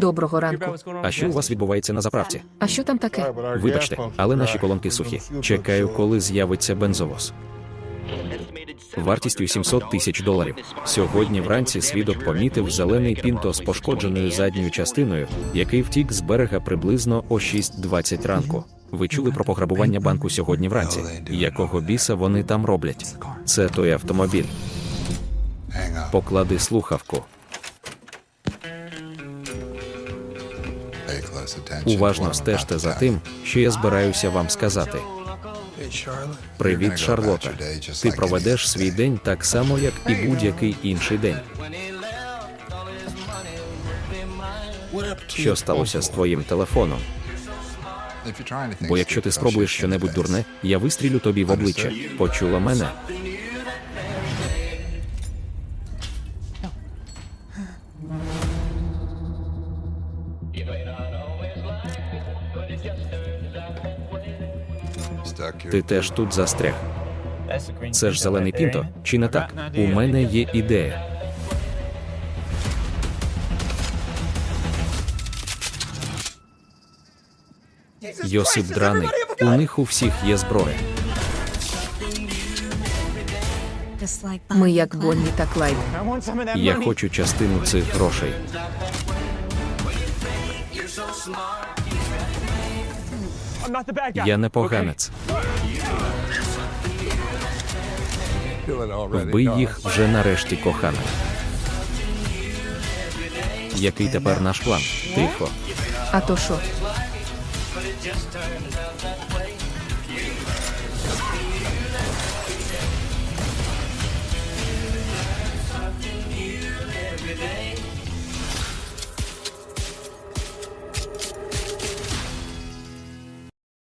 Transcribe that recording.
Доброго ранку. А що у вас відбувається на заправці? А що там таке? Вибачте, але наші колонки сухі. Чекаю, коли з'явиться бензовоз. Вартістю 700 тисяч доларів. Сьогодні вранці свідок помітив зелений пінто з пошкодженою задньою частиною, який втік з берега приблизно о 6.20 ранку. Ви чули про пограбування банку сьогодні вранці? Якого біса вони там роблять? Це той автомобіль. Поклади слухавку. Уважно стежте за тим, що я збираюся вам сказати. Привіт, Шарлота. Ти проведеш свій день так само, як і будь-який інший день. Що сталося з твоїм телефоном? Бо якщо ти спробуєш щонебудь дурне, я вистрілю тобі в обличчя. Почула мене. Ти теж тут застряг. Це ж зелений пінто, чи не так? У мене є ідея. Йосип драний. У них у всіх є зброя. Ми як Бонні та Клайд. Я хочу частину цих грошей. Я не поганець. Вбий їх вже нарешті, кохана. Який тепер наш план? Тихо. А то що?